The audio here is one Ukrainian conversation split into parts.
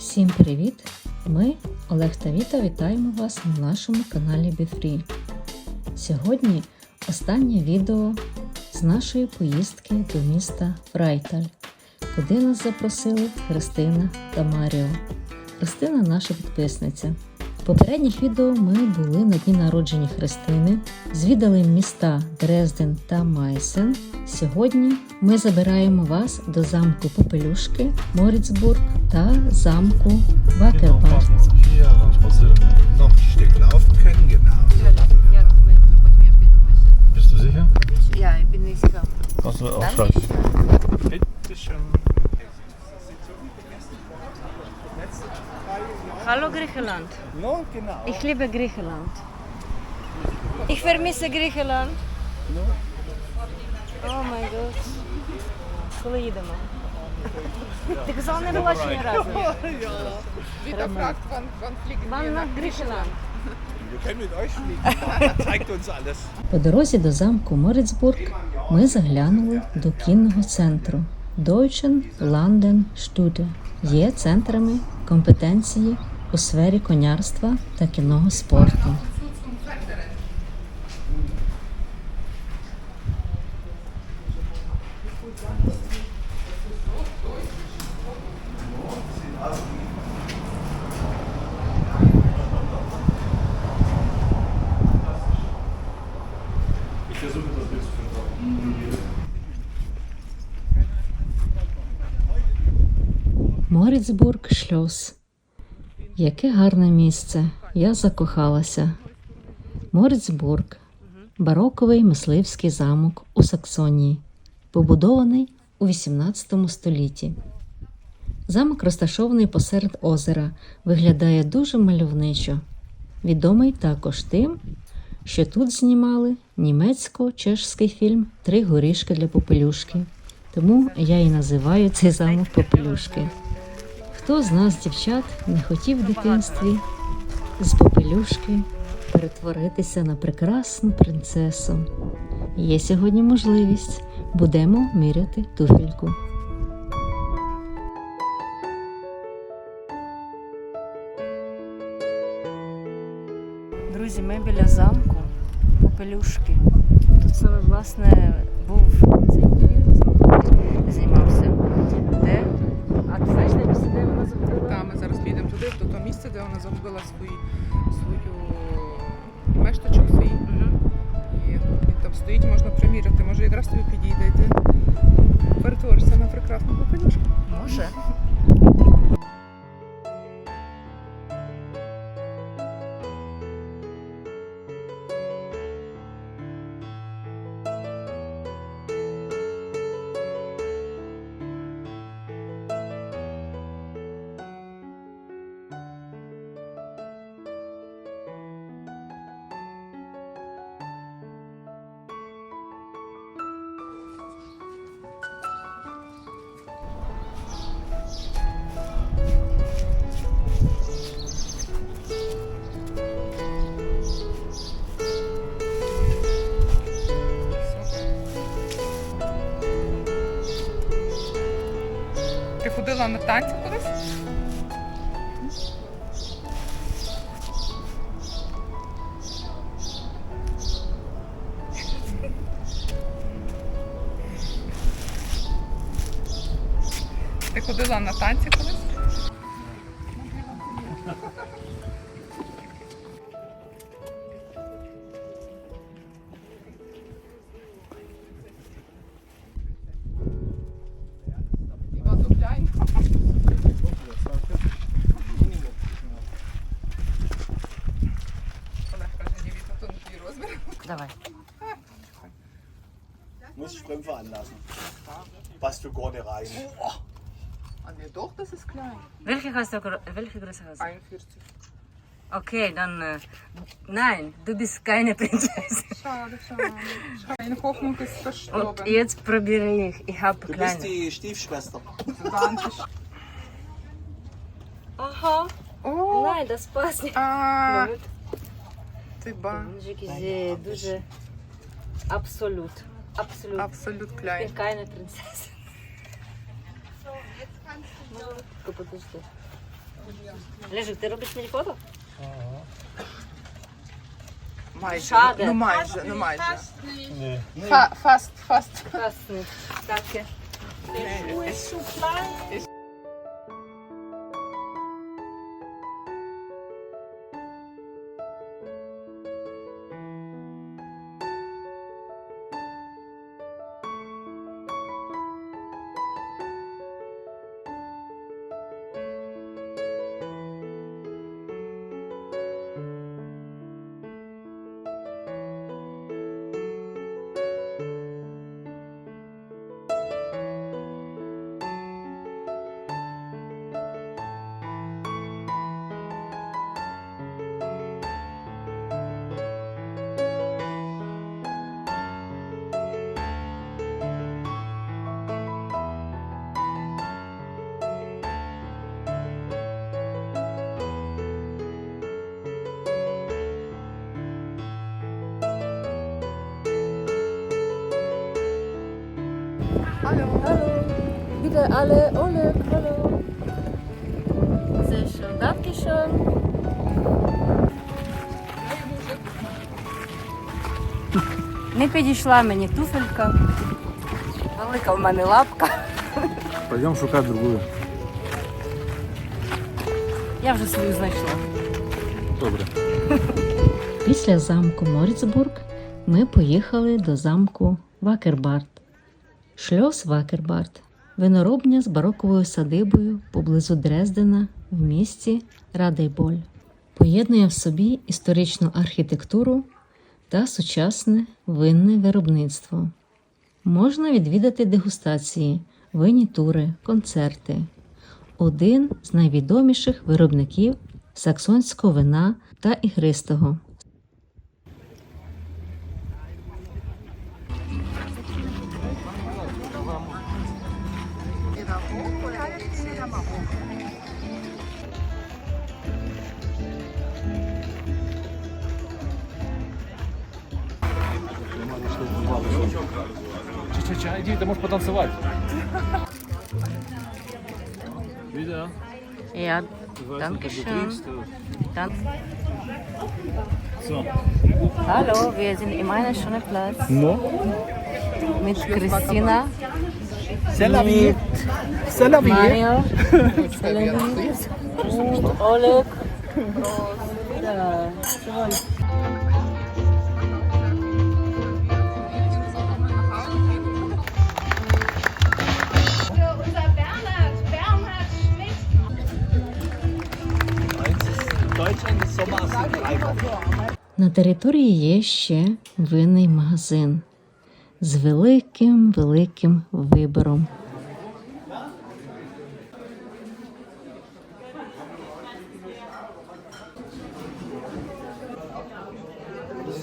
Всім привіт! Ми, Олег та Віта, вітаємо вас на нашому каналі BeFree. Сьогодні останнє відео з нашої поїздки до міста Фрайталь, куди нас запросили Христина та Маріо. Христина наша підписниця. В попередніх відео ми були на дні народження Христини, звідали міста Дрезден та Майсен. Сьогодні ми забираємо вас до замку Попелюшки, Моріцбург та замку пише. Bist du sicher? Я і низько. Kannst du auch Bitte schön. Hallo Griechenland. No, genau. Ich liebe Griechenland. Ich vermisse Griechenland. О май гот. Коли їдемо? Ти казала не була ще ні разу. Vita fragt, wann, wann fliegen wir Вам на nach Griechenland. Wir können mit euch fliegen. Zeigt uns alles. По дорозі до замку Моріцбург ми заглянули до кінного центру Deutschen Landen Stute. Є центрами компетенції у сфері конярства та кінного спорту. Моріцбург шльос. Яке гарне місце. Я закохалася. Моріцбург бароковий мисливський замок у Саксонії, побудований у 18 столітті. Замок розташований посеред озера, виглядає дуже мальовничо. Відомий також тим, що тут знімали німецько-чешський фільм Три горішки для попелюшки. Тому я і називаю цей замок Попелюшки. Хто з нас, дівчат, не хотів в дитинстві з попелюшки перетворитися на прекрасну принцесу? Є сьогодні можливість. Будемо міряти туфельку. Друзі, ми біля замку Попелюшки. Тут саме власне був цей фільм знімався. Та, ми зараз підемо туди, до того місця, де вона загубила свої, свою мешточок свій. І він там стоїть, можна приміряти. Може якраз тобі підійде і ти перетворишся на прекрасну попелюшку. Може. Ти ходила на танці колись? Ти ходила на танці dabei. Muss Strümpfe anlassen. Passt du gerade rein. Oh. Ah, An der doch, das ist klein. Welche, hast du, welche Größe hast du? 41. Okay, dann. Äh, nein, du bist keine Prinzessin. Schade, schade. Meine Hoffnung ist verstorben. Und jetzt probiere ich. Ich habe Du bist die Stiefschwester. Aha. Oh. Nein, das passt nicht. Ah. Ти ба. Зе- дуже абсолют. Абсолют. Абсолют klein. bin keine Подожди. Лежик, ти робиш мені фото? Майже. Шаде. Ну майже, ну майже. Ні. Фа- Фаст, фаст. Красний. Таке. Wieder alle Oleg, hallo. Sehr schön, danke schön. Не підійшла мені туфелька. Велика в мене лапка. Пойдем шукати другую. Я вже свою знайшла. Добре. Після замку Моріцбург ми поїхали до замку Вакербарт. Шльос Вакербарт виноробня з бароковою садибою поблизу Дрездена в місті Радейболь. Поєднує в собі історичну архітектуру та сучасне винне виробництво. Можна відвідати дегустації, винні тури, концерти. Один з найвідоміших виробників саксонського вина та ігристого. Ча-ча-ча, иди, ты можешь потанцевать. Wieder. Я Ich weiß Danke nicht, ob du schön. trinkst. äh. dann. So. Hallo, wir sind in einem schönen Platz No. mit Christina, Selavi. Mario, mit Seleni und Oleg. Ja, toll. На території є ще винний магазин з великим великим вибором.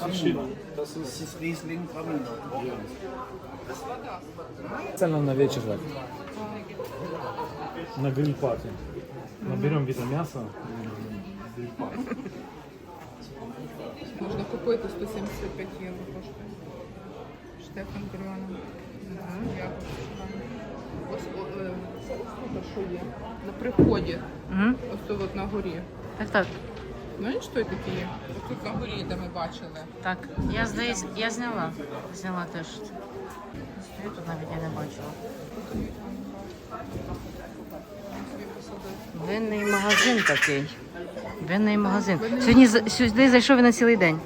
Traminer. Специально на вечер так. На гриль-пати. Наберем вида мяса. Можна купити 175 євро коштує. Штефан Брюана. Ось о, е, це ось тут що є. На приході. Мгм. Ось тут от на горі. Так, так. Знаєш, що таке є? Ось тут на горі, де ми бачили. Так, я здається, я зняла. Зняла теж. Я тут навіть я не бачила. Винний магазин такий. Винний магазин. Сьогодні сюди зайшов він на цілий день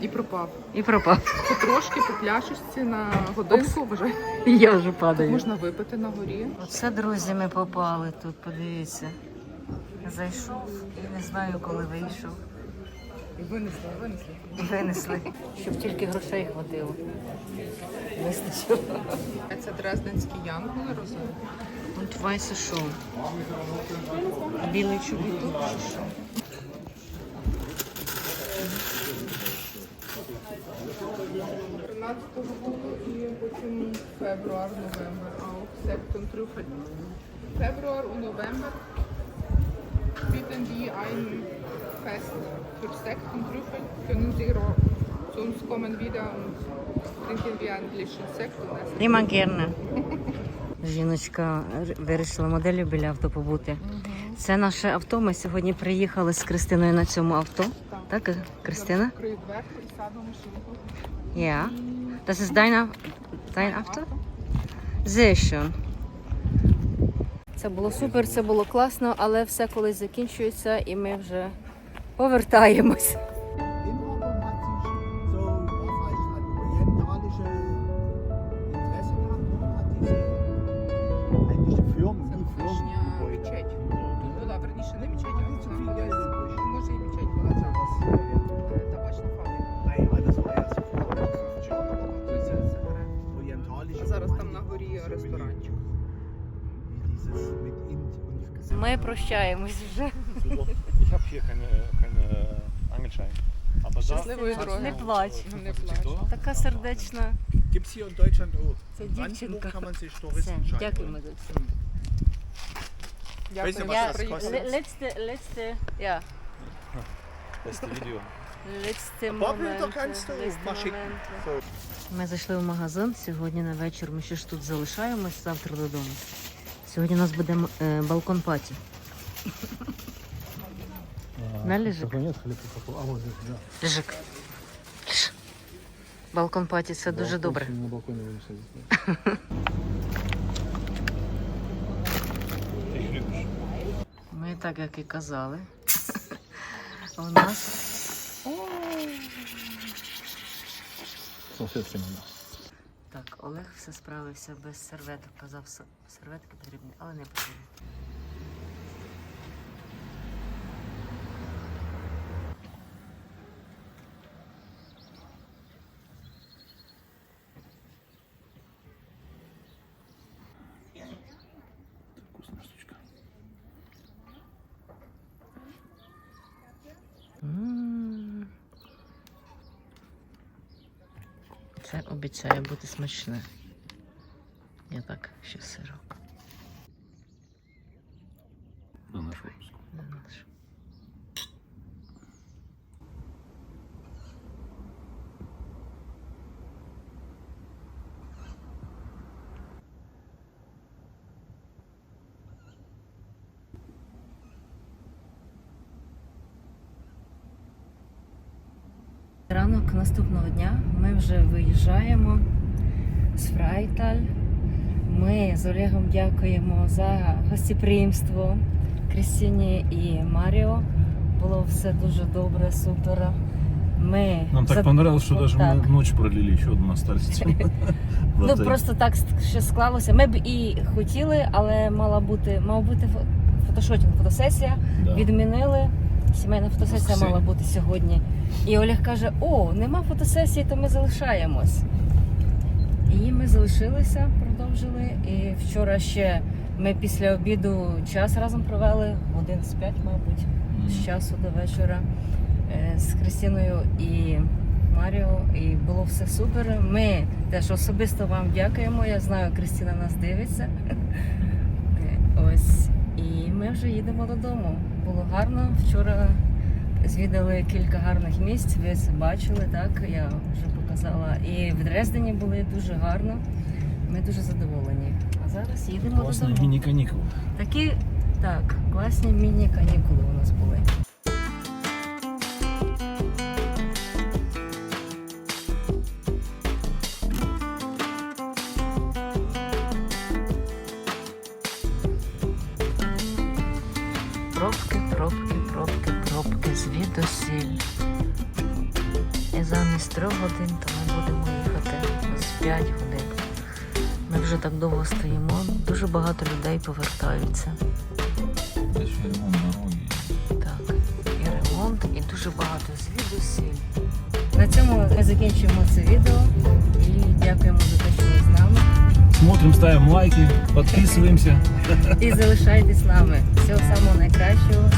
І пропав. і пропав. Потрошки по пляшечці на годинку вже Я вже падаю. можна випити на горі. Оце, друзі, ми попали тут, подивіться. Зайшов і не знаю, коли вийшов. І винесли, винесли. Винесли, щоб тільки грошей хватило. Вистачило. Це Дрезденський янголи розумію. Тут Вайса шоу. Білий чоловік. 20-го року і потім февруар, новембр. А септон трюфель. Февруар у новембр. Bieten die ein Fest für Sekt und Trüffel. Können Sie zu uns kommen wieder und trinken wir englischen Sekt und essen. Immer gerne. Жіночка вирішила моделлю біля авто побути. Угу. Це наше авто. Ми сьогодні приїхали з Кристиною на цьому авто. Так, так Кристина? Я. Yeah. Das ist dein, dein Auto? Sehr schön. Це було супер, це було класно, але все колись закінчується і ми вже повертаємось. Romantik, ресторанчик. Ми прощаємось вже. Ich habe hier keine, keine Angelschein. Aber da, Щасливої дороги. Не плач. Не плач. Така сердечна. Gibt es hier in Deutschland auch. Це дівчинка. Kann man sich Все, Touristenschein дякуємо Дякую, was Я що das приїхали. kostet? letzte, letzte, ja, beste Video. Ми зайшли в магазин. Сьогодні на вечір ми ще ж тут залишаємось, завтра додому. Сьогодні у нас буде е, балкон паті. На. Лежик. Леж. Балкон паті це дуже добре. На любишь? Ми так як і казали. У нас Салфетки надо. так, Олег все справився без серветок. Казав, серветки потрібні, але не потрібні. Це обіцяє бути смачне. Я так, ще сирок. На наш выпуск. Не наш. Ранок наступного дня ми вже виїжджаємо з Фрайталь. Ми з Олегом дякуємо за гостеприємство Крістіні і Маріо. Було все дуже добре, супер. Ми Нам так за- понравилось, что даже Так. мы ночь пролили, еще одну остались. Ну просто так ще склалося. Ми б і хотіли, але мала бути, мав бути фотошотінг, фотосесія. Да. Відмінили. Сімейна фотосесія Воскресенье. мала бути сьогодні. І Олег каже: О, нема фотосесії, то ми залишаємось. І ми залишилися, продовжили. І вчора ще ми після обіду час разом провели, годин з п'ять, мабуть, з часу до вечора е, з Христиною і Маріо. І було все супер. Ми теж особисто вам дякуємо. Я знаю, Кристина нас дивиться. Е, Ось. І ми вже їдемо додому. Було гарно. Вчора звідали кілька гарних місць. Ви це бачили, так? Я вже показала. І в Дрездені були дуже гарно. Ми дуже задоволені. А зараз їдемо Классные додому. мини-каникулы. Такі так, класні міні-канікули у нас були. Трьох годин, то ми будемо їхати з 5 годин. Ми вже так довго стоїмо, дуже багато людей повертаються. Еще ремонт дороги. Так, і ремонт, і дуже багато звідусіль. На цьому ми закінчуємо це відео і дякуємо за те, що ви з нами. Смотрим, ставим лайки, подписываемся. І залишайтесь з нами. Всього самого найкращого.